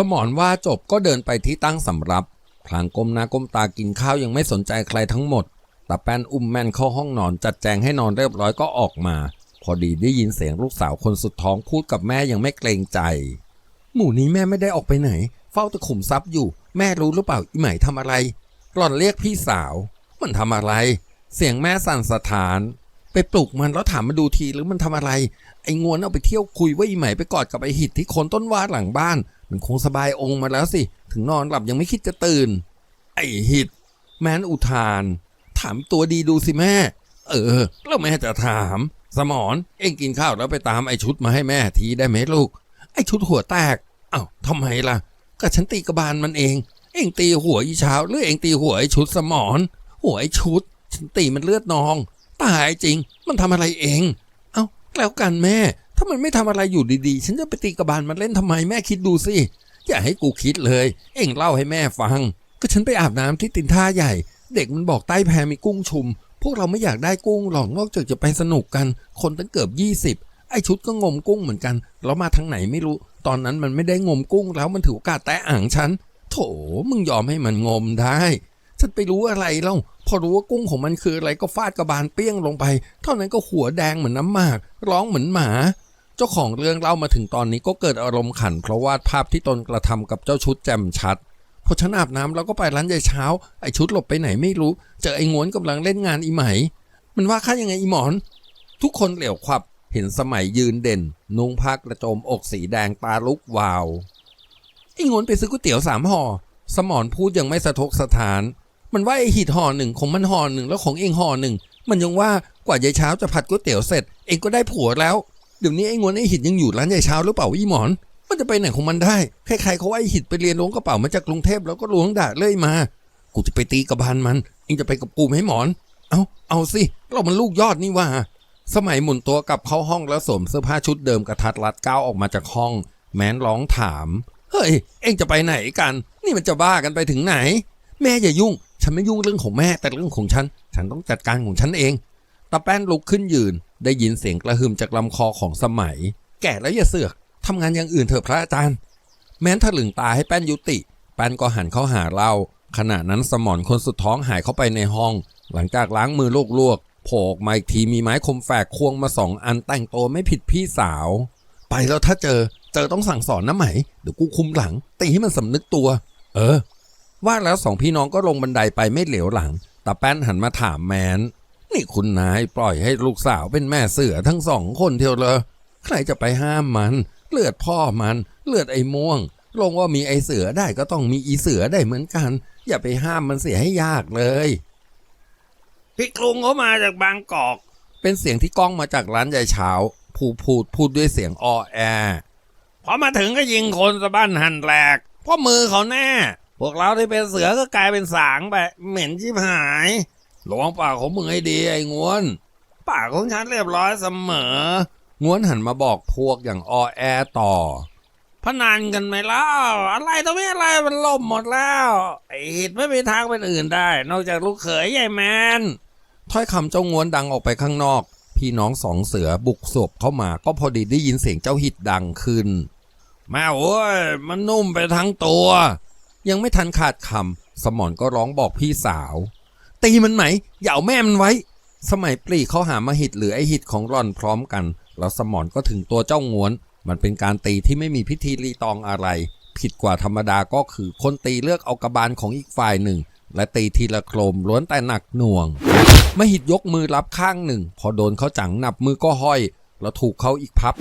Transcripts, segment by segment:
สมอนว่าจบก็เดินไปที่ตั้งสำรับ พลางก้มหน้าก้มตากินข้าวยังไม่สนใจใครทั้งหมดตาแป้นอุ้มแม่นเข้าห้องนอนจัดแจงให้นอนเรียบร้อยก็ออกมา พอดีได้ยินเสียงลูกสาวคนสุดท้องพูดกับแม่ยังไม่เกรงใจ หมู่นี้แม่ไม่ได้ออกไปไหน เฝ้าตะขุมทรัพย์อยู่ แม่รู้หรือเปล่าอีไหมทำอะไร หล่อนเรียกพี่สาว มันทำอะไร เสียงแม่สั่นสะท้าน ไปปลุกมันแล้วถามมาดูทีหรือมันทำอะไร ไอ้งวนเอาไปเที่ยวคุยว่าอีไหมไปกอดกับไอ้หิดที่โคนต้นว่าหลังบ้าน มันคงสบายองค์มาแล้วสิ ถึงนอนหลับยังไม่คิดจะตื่น ไอ้หิด แมนอุทาน ถามตัวดีดูสิแม่ เออ แล้วแม่จะถาม สมอนเอ็งกินข้าวแล้วไปตามไอ้ชุดมาให้แม่ทีได้ไหมลูก ไอ้ชุดหัวแตกอ้าวทำไมล่ะ ก็ฉันตีกระบาลมันเอง เอ็งตีหัวอีเช้าหรือเอ็งตีหัวไอ้ชุดสมอนหัวไอ้ชุด ฉันตีมันเลือดนอง ตายจริง มันทำอะไรเอง เอ้าแล้วกันแม่ ถ้ามันไม่ทำอะไรอยู่ดีๆ ฉันจะไปตีกระบาลมันเล่นทำไมแม่คิดดูสิ อย่าให้กูคิดเลย เอ็งเล่าให้แม่ฟัง ก็ฉันไปอาบน้ำที่ตินท่าใหญ่ เด็กมันบอกใต้แพมีกุ้งชุม พวกเราไม่อยากได้กุ้งหรอกนอกจากจะไปสนุกกัน คนตั้งเกือบยี่สิบไอชุดก็งมกุ้งเหมือนกัน แล้วมาทางไหนไม่รู้ ตอนนั้นมันไม่ได้งมกุ้งแล้วมันถือโอกาสแตะอ่างฉัน โถ มึงยอมให้มันงมได้ฉันไปรู้อะไรเล่าพอรู้ว่ากุ้งของมันคืออะไรก็ฟาดกระบาลเปี้ยงลงไป เท่านั้นก็หัวแดงเหมือนน้ำหมาก ร้องเหมือนหมา เจ้าของเรื่องเล่ามาถึงตอนนี้ก็เกิดอารมณ์ขัน เพราะวาดภาพที่ตนกระทำกับเจ้าชุดแจ่มชัดพอฉันอาบน้ำแล้วก็ไปร้านยายเช้า ไอชุดหลบไปไหนไม่รู้ เจอไอ้งวนกำลังเล่นงานอีไหม มันว่าข้ายังไงอีหมอน ทุกคนเหลียวขวับเห็นสมัยยืนเด่น นุ่งผ้ากระโจมอกสีแดงตาลุกวาว ไอ้งวนไปซื้อก๋วยเตี๋ยวสามห่อ สมอนพูดยังไม่สะทกสถาน มันว่าไอ้หีดห่อหนึ่งของมันห่อหนึ่งแล้วของเองห่อหนึ่ง มันยังว่ากว่ายายเช้าจะผัดก๋วยเตี๋ยวเสร็จ เองก็ได้ผัวแล้ว เดี๋ยวนี้ไอ้งวนไอ้หิดยังอยู่ร้านยายเช้าหรือเปล่าอีหมอน มันจะไปไหนของมันได้ ใครๆเขาว่าไอ้หิดไปเรียนล้วงกระเป๋ามาจากกรุงเทพแล้วก็ล้วงด่าเลื่อยมา กูจะไปตีกระบาลมันเองจะไปกับกูไหมหมอน เอาเอาสิ เรามันลูกยอดนี่ว่า สมัยหมุนตัวกลับเข้าห้องแล้วสวมเสื้อผ้าชุดเดิมกระทัดรัดก้าวออกมาจากห้อง แม้นร้องถาม เฮ้ย เองจะไปไหนกัน นี่มันจะบ้ากันไปถึงไหน แม่อย่ายุ่ง ฉันไม่ยุ่งเรื่องของแม่แต่เรื่องของฉัน ฉันต้องจัดการของฉันเองตาแป้นลุกขึ้นยืน ได้ยินเสียงกระหึ่มจากลำคอของสมัย แก่แล้วอย่าเสือกทำงานอย่างอื่นเถอะพระอาจารย์ แม้นถลึงตาให้แป้นยุติ แป้นก็หันเข้าหาเราขณะนั้นสมอนคนสุดท้องหายเข้าไปในห้อง หลังจากล้างมือลวกๆโผล่ออกมาอีกทีมีไม้คมแฝกควงมาสองอันแต่งตัวไม่ผิดพี่สาว ไปแล้วถ้าเจอ เจอต้องสั่งสอนนะไหมเดี๋ยวกูคุมหลังตีให้มันสำนึกตัว เออ ว่าแล้วสองพี่น้องก็ลงบันไดไปไม่เหลียวหลังแตาแป้นหันมาถามแมน นี่คุณนายปล่อยให้ลูกสาวเป็นแม่เสือทั้งสองคนเทียวเลยใครจะไปห้ามมัน เลือดพ่อมัน เลือดไอ้ม่วง ลงว่ามีไอ้เสือได้ก็ต้องมีอีเสือได้เหมือนกัน อย่าไปห้ามมันเสียให้ยากเลยพี่กรุงเขามาจากบางกอก เป็นเสียงที่ก้องมาจากร้านยายเช้าผู้พูดพูดด้วยเสียงอ้อแอพอมาถึงก็ยิงคนสะบ้านหันแหลกเพ่อมือเขาแน่ พวกเราที่เป็นเสือก็กลายเป็นสางไปเหม็นชิบหาย หลวงปากของมึงให้ดีไอ้งวน ปากของฉันเรียบร้อยเสมอ งวนหันมาบอกพวกอย่างอ้อแอต่อ พนันกันไหมเล่าอะไรตัวไม่อะไรมันล่มหมดแล้วไอ้หิดไม่มีทางเป็นอื่นได้ นอกจากลูกเขยใหญ่แมนถ้อยคำเจ้างวนดังออกไปข้างนอก พี่น้องสองเสือบุกสวบเข้ามาก็พอดีได้ยินเสียงเจ้าหิดดังขึ้นแม่โว้ยมันนุ่มไปทั้งตัว ยังไม่ทันขาดคำสมอนก็ร้องบอกพี่สาว ตีมันไหมอย่าเอาแม่มันไว้ สมัยปรีเขาหามาหิดหรือไอหิดของร่อนพร้อมกัน แล้วสมอนก็ถึงตัวเจ้างวน มันเป็นการตีที่ไม่มีพิธีรีตองอะไร ผิดกว่าธรรมดาก็คือคนตีเลือกเอากระบาลของอีกฝ่ายหนึ่ง และตีทีละโครมล้วนแต่หนักหน่วงมหิดยกมือรับข้างหนึ่ง พอโดนเขาจังหนับมือก็ห้อย แล้วถูกเขาอีกพับ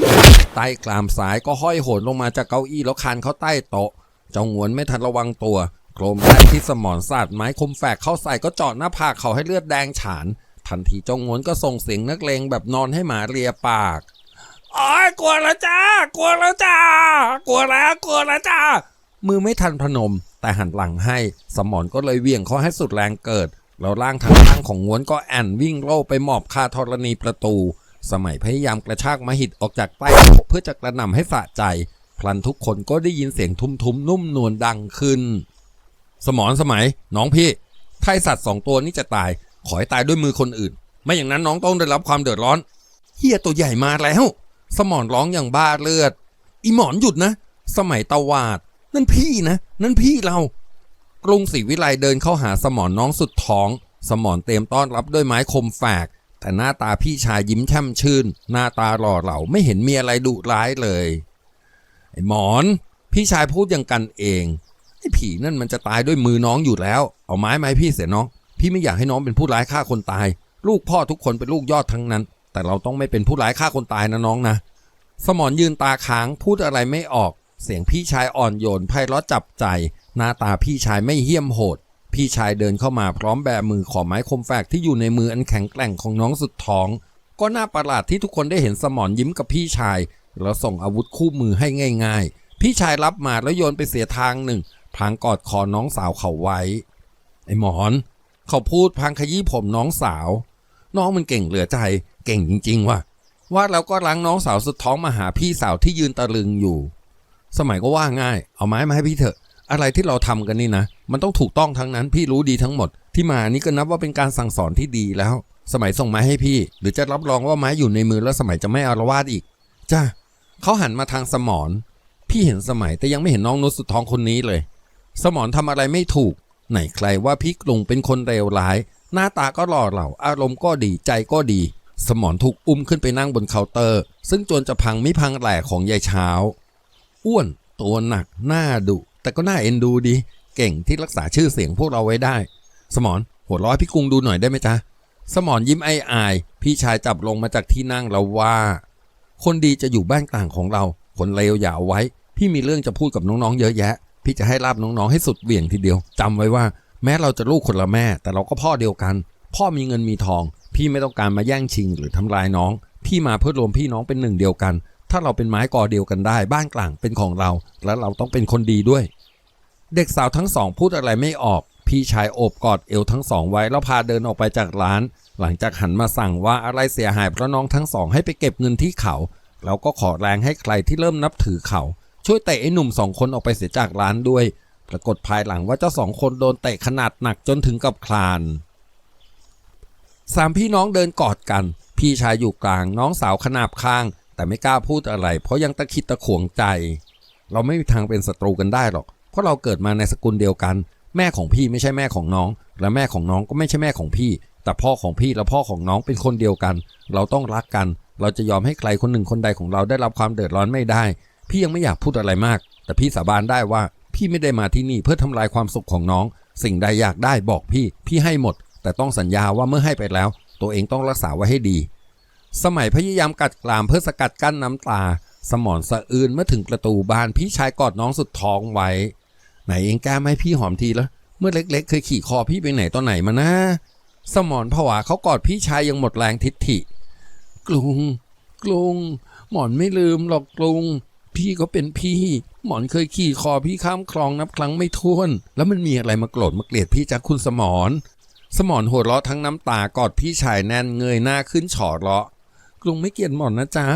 ใต้กลามซ้ายก็ห้อยโหนลงมาจากเก้าอี้แล้วคานเขาใต้โต๊ะเจ้างวนไม่ทันระวังตัว โครมแรกที่สมอนสาดไม้คมแฝกเข้าใส่ก็เจาะหน้าผากเขาให้เลือดแดงฉาน ทันทีจ้างวนก็ส่งเสียงนักเลงแบบนอนให้หมาเลียปากโอ้ยกลัวแล้วจ้ากลัวแล้วจ้ากลัวแล้วกลัวแล้วจ้ามือไม่ทันพนม แต่หันหลังให้ สมอนก็เลยเวี่ยงเขาให้สุดแรงเกิด แล้วร่างทางล่างของงวนก็แอนวิ่งโล่ไปหมอบคาธรณีประตู สมัยพยายามกระชากมหิดออกจากใต้เพื่อจะกระหน่ำให้สะใจ พลันทุกคนก็ได้ยินเสียงทุ้มๆนุ่มนวลดังขึ้น สมอนสมัยน้องพี่ไทยสัตว์สองตัวนี้จะตาย ขอให้ตายด้วยมือคนอื่น ไม่อย่างนั้นน้องต้องได้รับความเดือดร้อนเฮียตัวใหญ่มาแล้ว สมอนร้องอย่างบ้าเลือด อีหมอนหยุดนะ สมัยตะวาด นั่นพี่นะ นั่นพี่เรา กรุงศรีวิไลเดินเข้าหาสมอนน้องสุดท้อง สมอนเตรียมต้อนรับด้วยไม้คมแฝก แต่หน้าตาพี่ชายยิ้มแช่มชื่น หน้าตาหล่อเหลาไม่เห็นมีอะไรดุร้ายเลย ไอ้หมอน พี่ชายพูดอย่างกันเอง ผีนั่นมันจะตายด้วยมือน้องอยู่แล้ว เอาไม้มาให้พี่เสียน้อง พี่ไม่อยากให้น้องเป็นผู้ร้ายฆ่าคนตาย ลูกพ่อทุกคนเป็นลูกยอดทั้งนั้น แต่เราต้องไม่เป็นผู้ร้ายฆ่าคนตายนะน้องนะ สมอนยืนตาค้างพูดอะไรไม่ออก เสียงพี่ชายอ่อนโยนไพเราะจับใจ หน้าตาพี่ชายไม่เหี้ยมโหด พี่ชายเดินเข้ามาพร้อมแบมือขอไม้คมแฝกที่อยู่ในมืออันแข็งแกร่งของน้องสุดท้อง ก็น่าประหลาดที่ทุกคนได้เห็นสมอนยิ้มกับพี่ชายแล้วส่งอาวุธคู่มือให้ง่าย ๆ พี่ชายรับมาแล้วโยนไปเสียทางหนึ่ง พลางกอดคอน้องสาวเขาไว้ ไอ้หมอน เขาพูดพลางขยี้ผมน้องสาว น้องมันเก่งเหลือใจ เก่งจริง ๆ ว่ะว่าแล้วก็ล้างน้องสาวสุดท้องมาหาพี่สาวที่ยืนตะลึงอยู่ สมัยก็ว่าง่าย เอาไม้มาให้พี่เถอะ อะไรที่เราทำกันนี่นะ มันต้องถูกต้องทั้งนั้นพี่รู้ดีทั้งหมด ที่มานี่ก็นับว่าเป็นการสั่งสอนที่ดีแล้ว สมัยส่งไม้ให้พี่ หรือจะรับรองว่าไม้อยู่ในมือแล้วสมัยจะไม่อารวาสอีก จ้าเขาหันมาทางสมอน พี่เห็นสมัยแต่ยังไม่เห็นน้องนุชสุดท้องคนนี้เลย สมอนทำอะไรไม่ถูก ไหนใครว่าพี่กรุงเป็นคนเลวร้าย หน้าตาก็หล่อเหลาอารมณ์ก็ดีใจก็ดี สมอนถูกอุ้มขึ้นไปนั่งบนเคาน์เตอร์ ซึ่งจวนจะพังไม่พังแหล่ของยายเช้า อ้วนตัวหนักหน้าดุแต่ก็น่าเอ็นดูดี เก่งที่รักษาชื่อเสียงพวกเราไว้ได้ สมอนหัวร้อยพี่กรุงดูหน่อยได้ไหมจ๊ะสมอนยิ้มไอ้อาย พี่ชายจับลงมาจากที่นั่งแล้วว่า คนดีจะอยู่บ้านกลางของเรา คนเลวอย่าเอาไว้ พี่มีเรื่องจะพูดกับน้องๆเยอะแยะ พี่จะให้ลาบน้องๆให้สุดเหวี่ยงทีเดียวจำไว้ว่า แม้เราจะลูกคนละแม่ แต่เราก็พ่อเดียวกัน พ่อมีเงินมีทอง พี่ไม่ต้องการมาแย่งชิงหรือทำลายน้อง พี่มาเพื่อรวมพี่น้องเป็นหนึ่งเดียวกัน ถ้าเราเป็นไม้กอเดียวกันได้ บ้านกลางเป็นของเรา และเราต้องเป็นคนดีด้วย เด็กสาวทั้งสองพูดอะไรไม่ออก พี่ชายโอบกอดเอวทั้งสองไว้แล้วพาเดินออกไปจากร้าน หลังจากหันมาสั่งว่าอะไรเสียหายเพราะน้องทั้งสองให้ไปเก็บเงินที่เขา แล้วก็ขอแรงให้ใครที่เริ่มนับถือเขา ช่วยเตะไอ้หนุ่มสองคนออกไปเสียจากร้านด้วย ปรากฏภายหลังว่าเจ้าสองคนโดนเตะขนาดหนักจนถึงกับคลานสามพี่น้องเดินกอดกัน พี่ชายอยู่กลางน้องสาวขนาบข้าง แต่ไม่กล้าพูดอะไร เพราะยังตะคิดตะขวงใจ เราไม่มีทางเป็นศัตรูกันได้หรอก เพราะเราเกิดมาในสกุลเดียวกัน แม่ของพี่ไม่ใช่แม่ของน้อง และแม่ของน้องก็ไม่ใช่แม่ของพี่ แต่พ่อของพี่และพ่อของน้องเป็นคนเดียวกัน เราต้องรักกัน เราจะยอมให้ใครคนหนึ่งคนใดของเราได้รับความเดือดร้อนไม่ได้ พี่ยังไม่อยากพูดอะไรมาก แต่พี่สาบานได้ว่า พี่ไม่ได้มาที่นี่เพื่อทำลายความสุขของน้อง สิ่งใดอยากได้บอกพี่ พี่ให้หมด แต่ต้องสัญญาว่าเมื่อให้ไปแล้ว ตัวเองต้องรักษาไว้ให้ดี สมัยพยายามกัดกรามเพื่อสกัดกั้นน้ำตา สมอนสะอื้นเมื่อถึงประตูบ้านพี่ชายกอดน้องสุดท้องไว้ ไหนเองแก้ไม่พี่หอมทีละเมื่อเล็ก ๆ เคยขี่คอพี่ไปไหนตอนไหนมานะสมอนผวาเขากอดพี่ชายยังหมดแรงทิฐิ กลุง กลุง หมอนไม่ลืมหรอกกลุง พี่ก็เป็นพี่ หมอนเคยขี่คอพี่ข้ามคลองนับครั้งไม่ถ้วน แล้วมันมีอะไรมาโกรธมาเกลียดพี่จากคุณสมอนสมอนหัวเราะทั้งน้ำตากอดพี่ชายแน่นเงยหน้าขึ้นฉอเราะกลุงไม่เกลียดหมอนนะจ๊ะ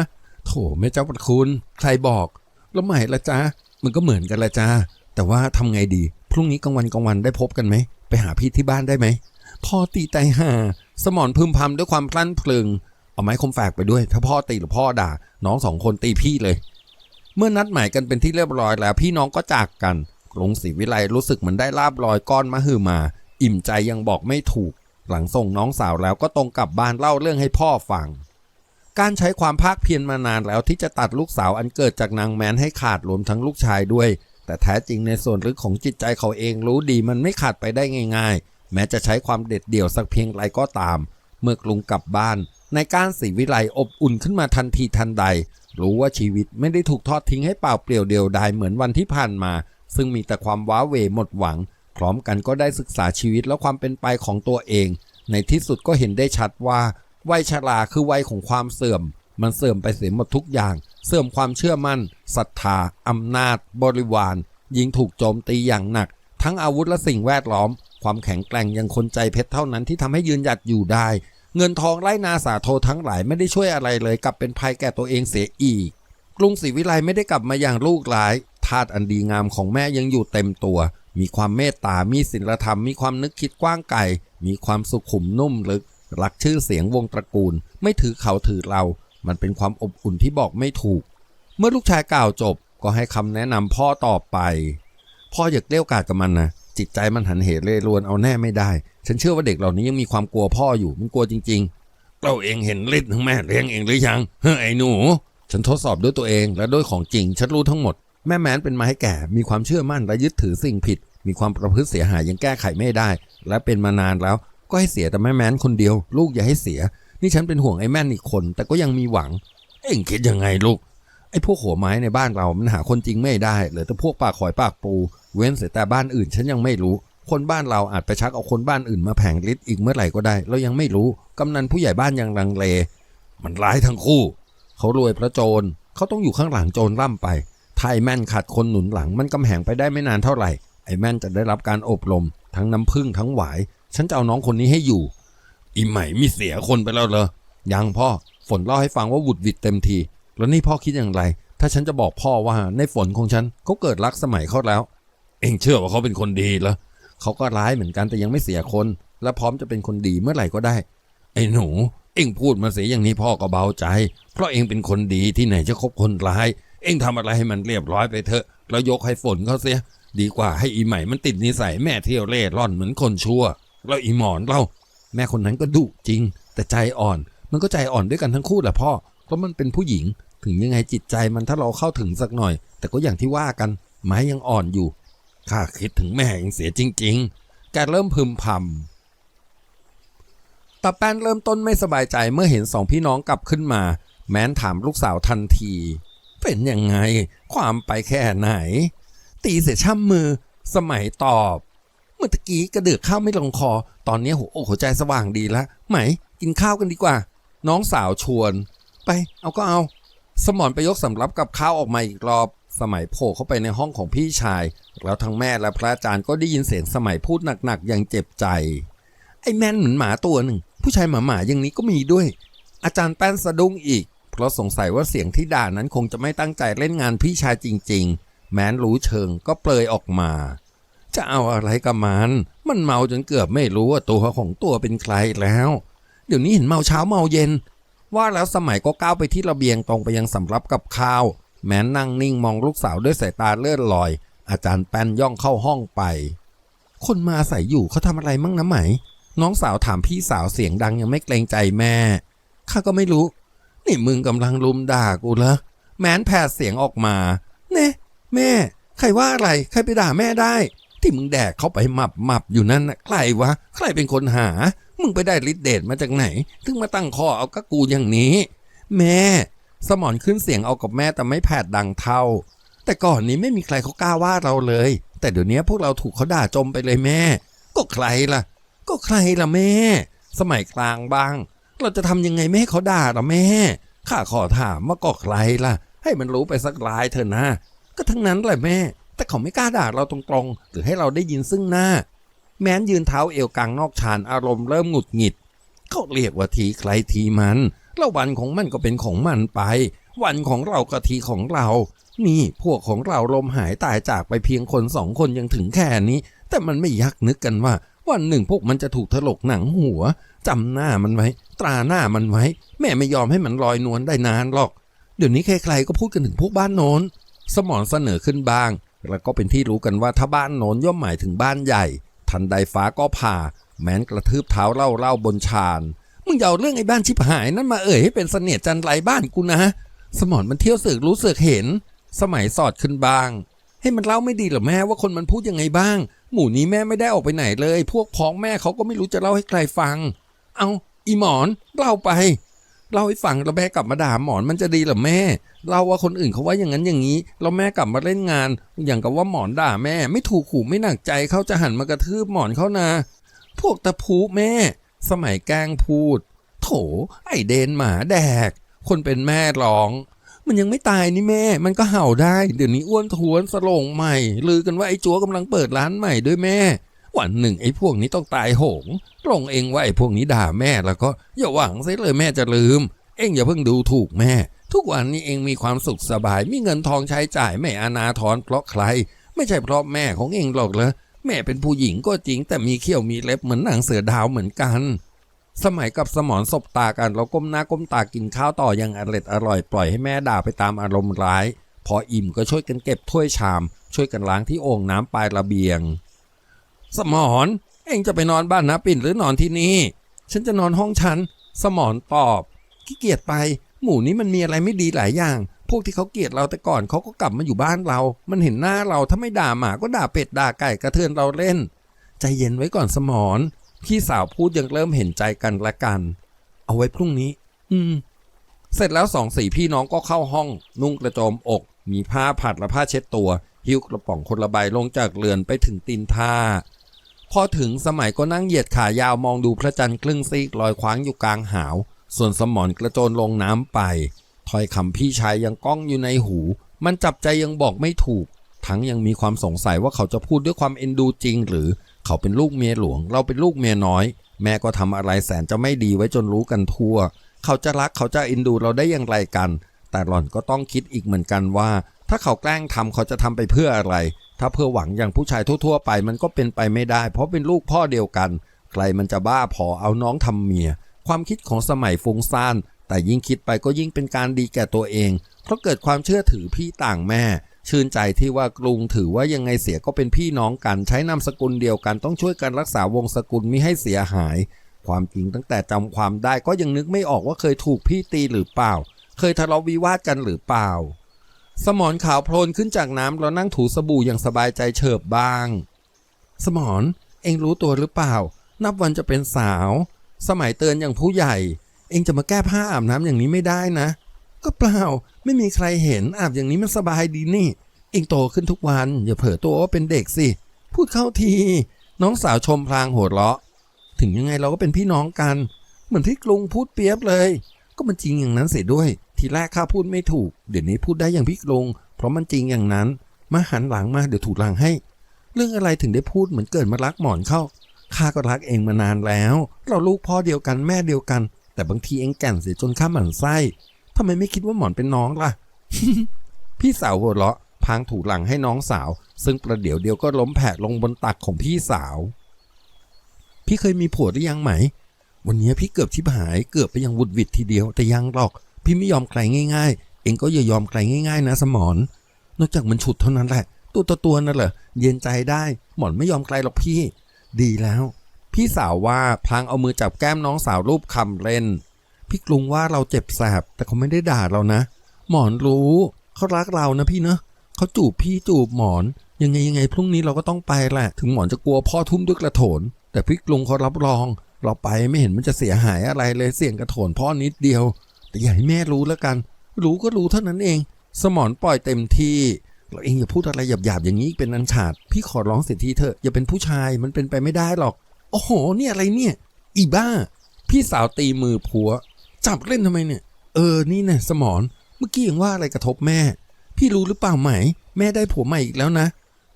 โถแม่เจ้าประคุณ ใครบอก แล้วใหม่ละจ๊ะมันก็เหมือนกันละจ้าแต่ว่าทำไงดี พรุ่งนี้กลางวันกลางวันได้พบกันไหม ไปหาพี่ที่บ้านได้ไหมพ่อตีไตห่าสมอนพึมพำด้วยความพลั้นพลึง เอาไม้คมแฝกไปด้วย ถ้าพ่อตีหรือพ่อด่า น้องสองคนตีพี่เลย เมื่อนัดหมายกันเป็นที่เรียบร้อยแล้วพี่น้องก็จากกันกรุงศรีวิไลรู้สึกเหมือนได้ลาบลอยก้อนมะฮือมา อิ่มใจยังบอกไม่ถูก หลังส่งน้องสาวแล้วก็ตรงกลับบ้านเล่าเรื่องให้พ่อฟัง การใช้ความภาคเพียรมานานแล้วที่จะตัดลูกสาวอันเกิดจากนางแมนให้ขาดรวมทั้งลูกชายด้วย แต่แท้จริงในส่วนลึกของจิตใจเขาเองรู้ดีมันไม่ขาดไปได้ง่าย ๆ แม้จะใช้ความเด็ดเดี่ยวสักเพียงไรก็ตาม เมื่อกลุงกลับบ้าน ในการสีวิไลอบอุ่นขึ้นมาทันทีทันใด รู้ว่าชีวิตไม่ได้ถูกทอดทิ้งให้เปล่าเปลี่ยวเดียวดายเหมือนวันที่ผ่านมา ซึ่งมีแต่ความว้าเหวหมดหวัง พร้อมกันก็ได้ศึกษาชีวิตและความเป็นไปของตัวเอง ในที่สุดก็เห็นได้ชัดว่าวัยชราคือวัยของความเสื่อม มันเสื่อมไปเสียหมดทุกอย่าง เสื่อมความเชื่อมั่นศรัทธาอำนาจ บริวาร ยิงถูกโจมตีอย่างหนัก ทั้งอาวุธและสิ่งแวดล้อม ความแข็งแกร่งยังคนใจเพชรเท่านั้นที่ทำให้ยืนหยัดอยู่ได้ เงินทองไล่นาสาโททั้งหลายไม่ได้ช่วยอะไรเลยกลับเป็นภัยแก่ตัวเองเสียอีกกรุงศรีวิไลไม่ได้กลับมาอย่างลูกหลายธาตุอันดีงามของแม่ยังอยู่เต็มตัว มีความเมตตา มีศีลธรรม มีความนึกคิดกว้างไกล มีความสุขุมนุ่มลึก รักชื่อเสียงวงตระกูล ไม่ถือเขาถือเรา มันเป็นความอบอุ่นที่บอกไม่ถูก เมื่อลูกชายกล่าวจบก็ให้คำแนะนำพ่อต่อไป พ่ออย่าเลี้ยวกล่อมกับมันนะ จิตใจมันหันเหเรรวนเอาแน่ไม่ได้ ฉันเชื่อว่าเด็กเหล่านี้ยังมีความกลัวพ่ออยู่มันกลัวจริง ๆ เราเองเห็นฤทธิ์ของแม่เลี้ยงเองหรือยังเฮ้ยไอ้หนู ฉันทดสอบด้วยตัวเองและด้วยของจริง ฉันรู้ทั้งหมด แม่แม้นเป็นไม้แก่ มีความเชื่อมั่นและยึดถือสิ่งผิด มีความประพฤติเสียหายยังแก้ไขไม่ได้ และเป็นมานานแล้ว ก็ให้เสียแต่แม่แม้นคนเดียว ลูกอย่าให้เสีย นี่ฉันเป็นห่วงไอ้แม่นอีกคน แต่ก็ยังมีหวัง เอ็งคิดยังไงลูก ไอ้พวกหัวไม้ในบ้านเรา มันหาคนจริงไม่ได้เหลือแต่พวกปากหอยปากปู เว้นเสียแต่บ้านอื่นฉันยังไม่รู้ คนบ้านเราอาจไปชักเอาคนบ้านอื่นมาแผงฤทธิ์อีกเมื่อไหร่ก็ได้ เรายังไม่รู้ กำนันผู้ใหญ่บ้านยังลังเล มันร้ายทั้งคู่ เขารวยพระโจรเขาต้องอยู่ข้างหลังโจรร่ำไปถ้าไอ้แม่นขาดคนหนุนหลัง มันกำแหงไปได้ไม่นานเท่าไหร่ ไอ้แม่นจะได้รับการอบรม ทั้งน้ำพึ่งทั้งหวาย ฉันจะเอาน้องคนนี้ให้อยู่อีใหม่มีเสียคนไปแล้วเหรอยังพ่อฝนเล่าให้ฟังว่าหวุดหวิดเต็มที แล้วนี่พ่อคิดอย่างไร ถ้าฉันจะบอกพ่อว่าในฝนของฉันเขาเกิดรักสมัยเขาแล้ว เอ็งเชื่อว่าเขาเป็นคนดีเหรอเขาก็ร้ายเหมือนกันแต่ยังไม่เสียคน และพร้อมจะเป็นคนดีเมื่อไหร่ก็ได้ ไอ้หนู เอ็งพูดมาเสียอย่างนี้พ่อก็เบาใจ เพราะเอ็งเป็นคนดีที่ไหนจะคบคนร้าย เอ็งทำอะไรให้มันเรียบร้อยไปเถอะแล้วยกให้ฝนเขาเสีย ดีกว่าให้อีใหม่มันติดนิสัยแม่เที่ยวเล่ร่อนเหมือนคนชั่วแล้วอีหมอนเราแม่คนนั้นก็ดุจริง แต่ใจอ่อน มันก็ใจอ่อนด้วยกันทั้งคู่แหละพ่อเพราะมันเป็นผู้หญิง ถึงยังไงจิตใจมันถ้าเราเข้าถึงสักหน่อย แต่ก็อย่างที่ว่ากัน ไม้ยังอ่อนอยู่ ข้าคิดถึงแม่เอ็งเสียจริง ๆ แกเริ่มพึมพำตาแป้นเริ่มต้นไม่สบายใจเมื่อเห็นสองพี่น้องกลับขึ้นมา แม้นถามลูกสาวทันที เป็นยังไง ความไปแค่ไหน ตีเสียช่ำมือ สมัยตอบ เมื่อกี้กระเดือกข้าวไม่ลงคอ ตอนนี้หัวอกหัวใจสว่างดีแล้วไหม กินข้าวกันดีกว่า น้องสาวชวน ไป เอาก็เอา สมอนไปยกสำรับกับข้าวออกมาอีกรอบ สมัยโผล่เข้าไปในห้องของพี่ชาย แล้วทั้งแม่และพระอาจารย์ก็ได้ยินเสียงสมัยพูดหนักๆอย่างเจ็บใจ ไอ้แม่นเหมือนหมาตัวหนึ่ง ผู้ชายหมาหมาๆอย่างนี้ก็มีด้วย อาจารย์แป้นสะดุ้งอีก เพราะสงสัยว่าเสียงที่ด่านั้นคงจะไม่ตั้งใจเล่นงานพี่ชายจริง ๆ แม้นรู้เชิงก็เปลยออกมา จะเอาอะไรกับมัน มันเมาจนเกือบไม่รู้ว่าตัวของตัวเป็นใครแล้ว เดี๋ยวนี้เห็นเมาเช้าเมาเย็น ว่าแล้วสมัยก็ก้าวไปที่ระเบียงตรงไปยังสำรับกับข้าว แม้นนั่งนิ่งมองลูกสาวด้วยสายตาเลื่อนลอย อาจารย์แป้นย่องเข้าห้องไป คนมาอาศัยอยู่เขาทำอะไรมั่งนะไหม น้องสาวถามพี่สาวเสียงดังยังไม่เกรงใจแม่ข้าก็ไม่รู้ นี่มึงกำลังลุมด่ากูเหรอแม้นแผดเสียงออกมาเน่แม่ ใครว่าอะไรใครไปด่าแม่ได้ ที่มึงแดกเข้าไปหมับหมับอยู่นั่นนะใครวะ ใครเป็นคนหา มึงไปได้ฤทธิ์เดชมาจากไหน ถึงมาตั้งคอเอากับกูอย่างนี้ แม่ สมอนขึ้นเสียงเอากับแม่แต่ไม่แผดดังเท่า แต่ก่อนนี้ไม่มีใครเขากล้าว่าเราเลย แต่เดี๋ยวนี้พวกเราถูกเขาด่าจมไปเลยแม่ ก็ใครล่ะ ก็ใครล่ะแม่ สมัยกลางบ้าง เราจะทำยังไงไม่ให้เขาด่าล่ะแม่ ข้าขอถามว่าก็ใครล่ะ ให้มันรู้ไปสักรายเถอะนะ ก็ทั้งนั้นแหละแม่ แต่เขาไม่กล้าด่าเราตรงๆ หรือให้เราได้ยินซึ่งหน้า แม้นยืนเท้าเอวกลางนอกชานอารมณ์เริ่มหงุดหงิดเขาเรียกว่าทีใครทีมัน แล้ววันของมันก็เป็นของมันไป วันของเราก็ทีของเรา นี่พวกของเราลมหายตายจากไปเพียงคนสองคนยังถึงแค่นี้ แต่มันไม่ยักนึกกันว่า วันหนึ่งพวกมันจะถูกถลกหนังหัวจำหน้ามันไว้ ตราหน้ามันไว้ แม่ไม่ยอมให้มันลอยนวลได้นานหรอก เดี๋ยวนี้ใครๆก็พูดกันถึงพวกบ้านโน้นสมอนเสนอขึ้นบ้าง แล้วก็เป็นที่รู้กันว่าถ้าบ้านโน้นย่อมหมายถึงบ้านใหญ่ ทันใดฟ้าก็ผ่า แม้นกระทืบเท้าเล่าเล่าบนชานมึงอย่าเอาเรื่องไอ้บ้านชิบหายนั่นมาเอ่ยให้เป็นเสนียจันไรบ้านกูนะสมอนมันเที่ยวเสือกรู้เสือกเห็น สมัยสอดขึ้นบาง ให้มันเล่าไม่ดีหรอแม่ว่าคนมันพูดยังไงบ้าง หมู่นี้แม่ไม่ได้ออกไปไหนเลย พวกพ้องแม่เขาก็ไม่รู้จะเล่าให้ใครฟัง เอาอีหมอนเล่าไป เล่าให้ฟังแล้วแม่กลับมาด่าหมอนมันจะดีหรอแม่เล่าว่าคนอื่นเขาว่าอย่างนั้นอย่างนี้แล้วแม่กลับมาเล่นงาน อย่างกับว่าหมอนด่าแม่ ไม่ถูกขู่ไม่หนักใจเขาจะหันมากระทืบหมอนเขานะพวกตะพูแม่ สมัยแกล้งพูด โถ ไอเดนหมาแดก คนเป็นแม่ร้อง มันยังไม่ตายนี่แม่ มันก็เห่าได้ เดี๋ยวนี้อ้วนท้วนสลงใหม่ลือกันว่าไอ้จัวกำลังเปิดร้านใหม่ด้วยแม่ วันหนึ่งไอ้พวกนี้ต้องตายโหงลงเองว่าไอ้พวกนี้ด่าแม่แล้วก็อย่าหวังซิเลยแม่จะลืม เองอย่าเพิ่งดูถูกแม่ ทุกวันนี้เองมีความสุขสบาย มีเงินทองใช้จ่ายไม่อนาทรเพราะใคร ไม่ใช่เพราะแม่ของเองหรอกเหรอแม่เป็นผู้หญิงก็จริง แต่มีเขี้ยวมีเล็บเหมือนหนังเสือดาวเหมือนกัน สมัยกับสมอนสบตากัน เราก้มหน้าก้มตากินข้าวต่ออยังอร่อยอร่อยปล่อยให้แม่ด่าไปตามอารมณ์ร้าย พออิ่มก็ช่วยกันเก็บถ้วยชาม ช่วยกันล้างที่โอ่งน้ำปลายระเบียง สมอนเองจะไปนอนบ้านนะปิ่นหรือนอนที่นี่ ฉันจะนอนห้องฉัน สมอนตอบขี้เกียจไป หมู่นี้มันมีอะไรไม่ดีหลายอย่าง พวกที่เขาเกลียดเราแต่ก่อนเขาก็กลับมาอยู่บ้านเรา มันเห็นหน้าเราถ้าไม่ด่าหมาก็ด่าเป็ดด่าไก่กระเทือนเราเล่น ใจเย็นไว้ก่อนสมอนพี่สาวพูดยังเริ่มเห็นใจกันและกัน เอาไว้พรุ่งนี้ อืม เสร็จแล้วสองสี่พี่น้องก็เข้าห้อง นุ่งกระโจมอก มีผ้าผัดและผ้าเช็ดตัว หิ้วกระป๋องคนละใบลงจากเรือนไปถึงตีนท่า พอถึงสมัยก็นั่งเหยียดขายาวมองดูพระจันทร์ครึ่งซีกลอยคว้างอยู่กลางหาว ส่วนสมอนกระโจนลงน้ำไปถ้อยคำพี่ชายยังก้องอยู่ในหู มันจับใจยังบอกไม่ถูก ทั้งยังมีความสงสัยว่าเขาจะพูดด้วยความเอ็นดูจริง หรือเขาเป็นลูกเมียหลวง เราเป็นลูกเมียน้อย แม่ก็ทำอะไรแสนจะไม่ดีไว้จนรู้กันทั่ว เขาจะรักเขาจะเอ็นดูเราได้อย่างไรกัน แต่หล่อนก็ต้องคิดอีกเหมือนกันว่า ถ้าเขาแกล้งทำเขาจะทำไปเพื่ออะไร ถ้าเพื่อหวังอย่างผู้ชายทั่วๆ ไปมันก็เป็นไปไม่ได้ เพราะเป็นลูกพ่อเดียวกัน ใครมันจะบ้าพอเอาน้องทำเมีย ความคิดของสมัยฟุ้งซ่าน แต่ยิ่งคิดไปก็ยิ่งเป็นการดีแก่ตัวเอง เพราะเกิดความเชื่อถือพี่ต่างแม่ ชื่นใจที่ว่ากรุงถือว่ายังไงเสียก็เป็นพี่น้องกัน ใช้นามสกุลเดียวกันต้องช่วยกันรักษาวงศกุลมิให้เสียหาย ความจริงตั้งแต่จำความได้ก็ยังนึกไม่ออกว่าเคยถูกพี่ตีหรือเปล่า เคยทะเลาะวิวาทกันหรือเปล่า สมอนขาวโพลนขึ้นจากน้ำแล้วนั่งถูสบู่อย่างสบายใจเฉิบบ้าง สมอนเองรู้ตัวหรือเปล่า นับวันจะเป็นสาว สมัยเตือนอย่างผู้ใหญ่ เองจะมาแก้ผ้าอาบน้ำอย่างนี้ไม่ได้นะ ก็เปล่าไม่มีใครเห็นอาบอย่างนี้มันสบายดีนี่ เองโตขึ้นทุกวัน อย่าเผลอตัวว่าเป็นเด็กสิ พูดเข้าที น้องสาวชมพลางโหดเราะ ถึงยังไงเราก็เป็นพี่น้องกัน เหมือนที่กรุงพูดเปรียบเลย ก็มันจริงอย่างนั้นเสียด้วย ทีแรกข้าพูดไม่ถูก เดี๋ยวนี้พูดได้อย่างพี่กรุงเพราะมันจริงอย่างนั้น มาหันหลังมาเดี๋ยวถูกหลังให้ เรื่องอะไรถึงได้พูดเหมือนเกิดมารักหมอนเข้า ข้าก็รักเองมานานแล้ว เราลูกพ่อเดียวกันแม่เดียวกัน แต่บางทีเองแก่นเสียจนข้าหมันไส้ทำไมไม่คิดว่าหมอนเป็นน้องล่ะ พี่สาวหัวเราะพางถูหลังให้น้องสาว ซึ่งประเดี๋ยวเดียวก็ล้มแผลลงบนตักของพี่สาว พี่เคยมีผัวหรือยังไหม วันนี้พี่เกือบชิบหายเกือบไปยังวุดวิดทีเดียวแต่ยังหรอก พี่ไม่ยอมใครง่าย ๆ เองก็อย่ายอมใครง่าย ๆ นะสมอน นอกจากมันฉุดเท่านั้นแหละ ตัวต่อตัวนั่นแหละเย็นใจได้หมอนไม่ยอมใครหรอกพี่ ดีแล้ว พี่สาวว่าพลางเอามือจับแก้มน้องสาวรูปคำเล่น พี่กรุงว่าเราเจ็บแสบแต่เขาไม่ได้ด่าเรานะ หมอนรู้เขารักเรานะพี่เนอะเขาจูบพี่จูบหมอน ยังไงยังไงพรุ่งนี้เราก็ต้องไปแหละ ถึงหมอนจะกลัวพ่อทุ่มด้วยกระโถน แต่พี่กรุงเขารับรอง เราไปไม่เห็นมันจะเสียหายอะไรเลยเสี่ยงกระโถนพ่อนิดเดียว แต่อย่าให้แม่รู้แล้วกัน รู้ก็รู้เท่านั้นเอง สมอนปล่อยเต็มที่เราเองอย่าพูดอะไรหยาบๆอย่างนี้อีกเป็นอันขาด พี่ขอร้องเสียทีเถอะอย่าเป็นผู้ชายมันเป็นไปไม่ได้หรอก โอ้โหเนี่ยอะไรเนี่ย อีบ้า พี่สาวตีมือผัว จับเล่นทำไมเนี่ย เออนี่นะสมอนเมื่อกี้ยังว่าอะไรกระทบแม่ พี่รู้หรือเปล่าไหม แม่ได้ผัวใหม่อีกแล้วนะ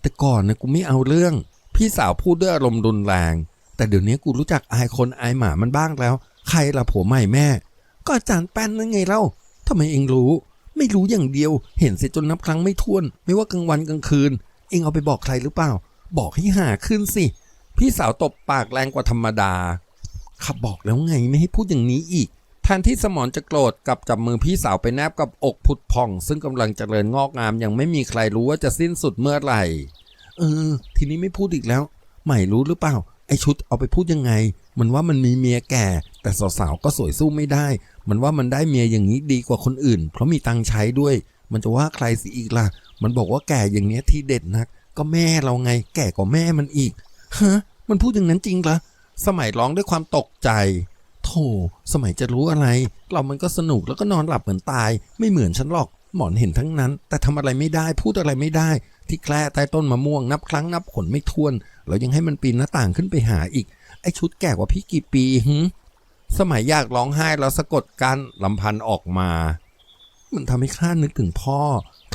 แต่ก่อนนะกูไม่เอาเรื่อง พี่สาวพูดด้วยอารมณ์รุนแรง แต่เดี๋ยวนี้กูรู้จักอายคนอายหมามันบ้างแล้ว ใครล่ะผัวใหม่แม่ ก็อาจารย์แป้นนั่นไงเล่าทำไมเองรู้ ไม่รู้อย่างเดียว เห็นเสียจนนับครั้งไม่ถ้วน ไม่ว่ากลางวันกลางคืน เองเอาไปบอกใครหรือเปล่า บอกให้หาขึ้นสิ พี่สาวตบปากแรงกว่าธรรมดาขับบอกแล้วไงไม่ให้พูดอย่างนี้อีกแทนที่สมอนจะโกรธกับจับมือพี่สาวไปแนบกับอกผุดพอง ซึ่งกำลังเจริญงอกงามยังไม่มีใครรู้ว่าจะสิ้นสุดเมื่อไหร่ เออ ทีนี้ไม่พูดอีกแล้ว ใหม่รู้หรือเปล่า ไอชุดเอาไปพูดยังไง มันว่ามันมีเมียแก่ แต่สาวๆก็สวยสู้ไม่ได้ มันว่ามันได้เมียอย่างนี้ดีกว่าคนอื่น เพราะมีตังใช้ด้วย มันจะว่าใครสิอีกล่ะ มันบอกว่าแก่อย่างเนี้ยที่เด็ดนัก ก็แม่เราไง แก่กว่าแม่มันอีกฮะมันพูดอย่างนั้นจริงเหรอสมัยร้องด้วยความตกใจโธ่สมัยจะรู้อะไร เรามันก็สนุกแล้วก็นอนหลับเหมือนตาย ไม่เหมือนฉันหรอก หมอนเห็นทั้งนั้น แต่ทำอะไรไม่ได้พูดอะไรไม่ได้ ที่แคร่ใต้ต้นมะม่วงนับครั้งนับผลไม่ถ้วนแล้วยังให้มันปีนหน้าต่างขึ้นไปหาอีก ไอชุดแก่กว่าพี่กี่ปีหึ สมัยอยากร้องไห้แล้วสะกดกันลำพันธ์ออกมา มันทำให้ข้านึกถึงพ่อ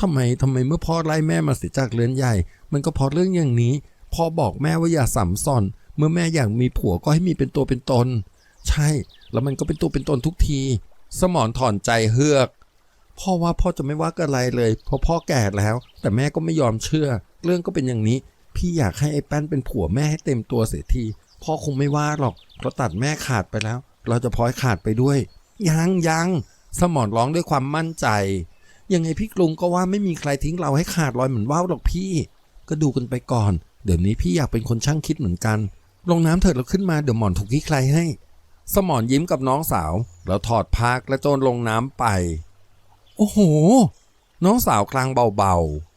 ทำไมทำไมเมื่อพ่อไล่แม่มาเสียจากเรือนใหญ่ มันก็เพราะเรื่องอย่างนี้ พ่อบอกแม่ว่าอย่าสัมสอน เมื่อแม่อยากมีผัวก็ให้มีเป็นตัวเป็นตน ใช่ แล้วมันก็เป็นตัวเป็นตนทุกที สมอนถอนใจเฮือก พ่อว่าพ่อจะไม่ว่ากันอะไรเลย เพราะพ่อแก่แล้ว แต่แม่ก็ไม่ยอมเชื่อ เรื่องก็เป็นอย่างนี้ พี่อยากให้ไอ้แป้นเป็นผัวแม่ให้เต็มตัวเสียที พ่อคงไม่ว่าหรอก เพราะตัดแม่ขาดไปแล้ว เราจะพลอยขาดไปด้วย ยังยังสมอนร้องด้วยความมั่นใจ ยังไงพี่กรุงก็ว่าไม่มีใครทิ้งเราให้ขาดลอยเหมือนว่าวหรอกพี่ ก็ดูกันไปก่อน เดี๋ยวนี้พี่อยากเป็นคนช่างคิดเหมือนกัน ลงน้ำเถิดเราขึ้นมาเดี๋ยวหมอนถูกขี้ใครให้ สมอนยิ้มกับน้องสาว แล้วถอดผ้ากระโจนลงน้ำไป โอ้โห น้องสาวคลางเบาๆ